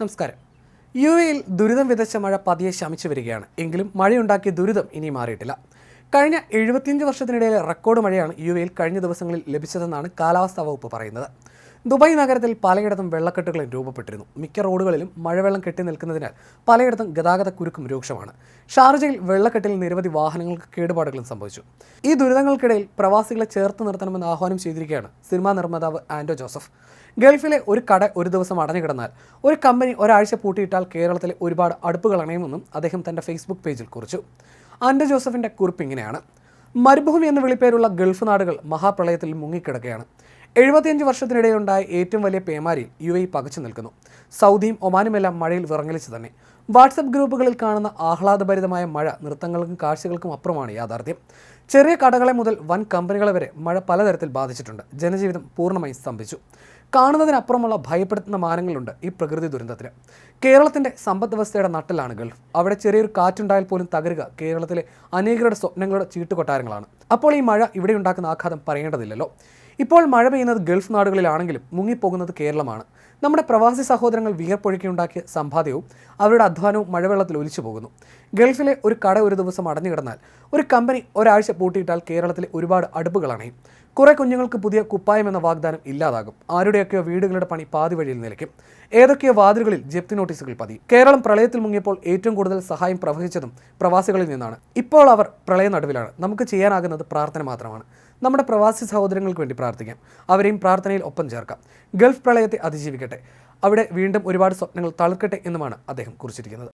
നമസ്കാരം. യു എയിൽ ദുരിതം വിതച്ച മഴ പതിയെ ശമിച്ചു വരികയാണ്. എങ്കിലും മഴയുണ്ടാക്കിയ ദുരിതം ഇനി മാറിയിട്ടില്ല. കഴിഞ്ഞ എഴുപത്തിയഞ്ച് വർഷത്തിനിടയിലെ റെക്കോർഡ് മഴയാണ് യു എയിൽ കഴിഞ്ഞ ദിവസങ്ങളിൽ ലഭിച്ചതെന്നാണ് കാലാവസ്ഥാ വകുപ്പ് പറയുന്നത്. ദുബായ് നഗരത്തിൽ പലയിടത്തും വെള്ളക്കെട്ടുകൾ രൂപപ്പെട്ടിരുന്നു. മിക്ക റോഡുകളിലും മഴവെള്ളം കെട്ടി നിൽക്കുന്നതിനാൽ പലയിടത്തും ഗതാഗത കുരുക്കും രൂക്ഷമാണ്. ഷാർജയിൽ വെള്ളക്കെട്ടിൽ നിരവധി വാഹനങ്ങൾക്ക് കേടുപാടുകളും സംഭവിച്ചു. ഈ ദുരിതങ്ങൾക്കിടയിൽ പ്രവാസികളെ ചേർത്ത് നിർത്തണമെന്ന് ആഹ്വാനം ചെയ്തിരിക്കുകയാണ് സിനിമാ നിർമ്മാതാവ് ആൻഡോ ജോസഫ്. ഗൾഫിലെ ഒരു കട ഒരു ദിവസം അടഞ്ഞു കിടന്നാൽ ഒരു കമ്പനി ഒരാഴ്ച പൂട്ടിയിട്ടാൽ കേരളത്തിലെ ഒരുപാട് അടുപ്പുകൾ അണയുമെന്നും അദ്ദേഹം തന്റെ ഫേസ്ബുക്ക് പേജിൽ കുറിച്ചു. ആൻഡോ ജോസഫിന്റെ കുറിപ്പ് ഇങ്ങനെയാണ്. മരുഭൂമി എന്ന വിളിപ്പേരുള്ള ഗൾഫ് നാടുകൾ മഹാപ്രളയത്തിൽ മുങ്ങിക്കിടക്കുകയാണ്. എഴുപത്തിയഞ്ച് വർഷത്തിനിടെയുണ്ടായ ഏറ്റവും വലിയ പേമാരിയിൽ യു എ പകച്ചു നിൽക്കുന്നു. സൗദിയും ഒമാനുമെല്ലാം മഴയിൽ വിറങ്ങലിച്ചു തന്നെ. വാട്സപ്പ് ഗ്രൂപ്പുകളിൽ കാണുന്ന ആഹ്ലാദഭരിതമായ മഴ നൃത്തങ്ങൾക്കും കാഴ്ചകൾക്കും അപ്പുറമാണ് യാഥാർത്ഥ്യം. ചെറിയ കടകളെ മുതൽ വൻ കമ്പനികളെ വരെ മഴ പലതരത്തിൽ ബാധിച്ചിട്ടുണ്ട്. ജനജീവിതം പൂർണമായി സ്തംഭിച്ചു. കാണുന്നതിനപ്പുറമുള്ള ഭയപ്പെടുത്തുന്ന മാനങ്ങളുണ്ട് ഈ പ്രകൃതി ദുരന്തത്തിന്. കേരളത്തിന്റെ സമ്പദ് വ്യവസ്ഥയുടെ നട്ടിലാണ് ഗൾഫ്. അവിടെ ചെറിയൊരു കാറ്റുണ്ടായാൽ പോലും തകരുക കേരളത്തിലെ അനേകരുടെ സ്വപ്നങ്ങളുടെ ചീട്ടുകൊട്ടാരങ്ങളാണ്. അപ്പോൾ ഈ മഴ ഇവിടെ ഉണ്ടാക്കുന്ന ആഘാതം പറയേണ്ടതില്ലല്ലോ. ഇപ്പോൾ മഴ പെയ്യുന്നത് ഗൾഫ് നാടുകളിലാണെങ്കിലും മുങ്ങിപ്പോകുന്നത് കേരളമാണ്. നമ്മുടെ പ്രവാസി സഹോദരങ്ങൾ വിയർപ്പൊഴുക്കിയുണ്ടാക്കിയ സമ്പാദ്യവും അവരുടെ അധ്വാനവും മഴവെള്ളത്തിൽ ഒലിച്ചു പോകുന്നു. ഗൾഫിലെ ഒരു കട ഒരു ദിവസം അടഞ്ഞു കിടന്നാൽ ഒരു കമ്പനി ഒരാഴ്ച പൂട്ടിയിട്ടാൽ കേരളത്തിലെ ഒരുപാട് അടുപ്പുകൾ അണയും കുറെ കുഞ്ഞുങ്ങൾക്ക് പുതിയ കുപ്പായം എന്ന വാഗ്ദാനം ഇല്ലാതാകും. ആരുടെയൊക്കെയോ വീടുകളുടെ പണി പാതി വഴിയിൽ നിലയ്ക്കും. ഏതൊക്കെയോ വാതിലുകളിൽ ജപ്തി നോട്ടീസുകൾ പതി കേരളം പ്രളയത്തിൽ മുങ്ങിയപ്പോൾ ഏറ്റവും കൂടുതൽ സഹായം പ്രവഹിച്ചതും പ്രവാസികളിൽ നിന്നാണ്. ഇപ്പോൾ അവർ പ്രളയ നടുവിലാണ്. നമുക്ക് ചെയ്യാനാകുന്നത് പ്രാർത്ഥന മാത്രമാണ്. നമ്മുടെ പ്രവാസി സഹോദരങ്ങൾക്ക് വേണ്ടി പ്രാർത്ഥിക്കാം. അവരെയും പ്രാർത്ഥനയിൽ ഒപ്പം ചേർക്കാം. ഗൾഫ് പ്രളയത്തെ അതിജീവിക്കട്ടെ. അവിടെ വീണ്ടും ഒരുപാട് സ്വപ്നങ്ങൾ തളർക്കട്ടെ എന്നുമാണ് അദ്ദേഹം കുറിച്ചിരിക്കുന്നത്.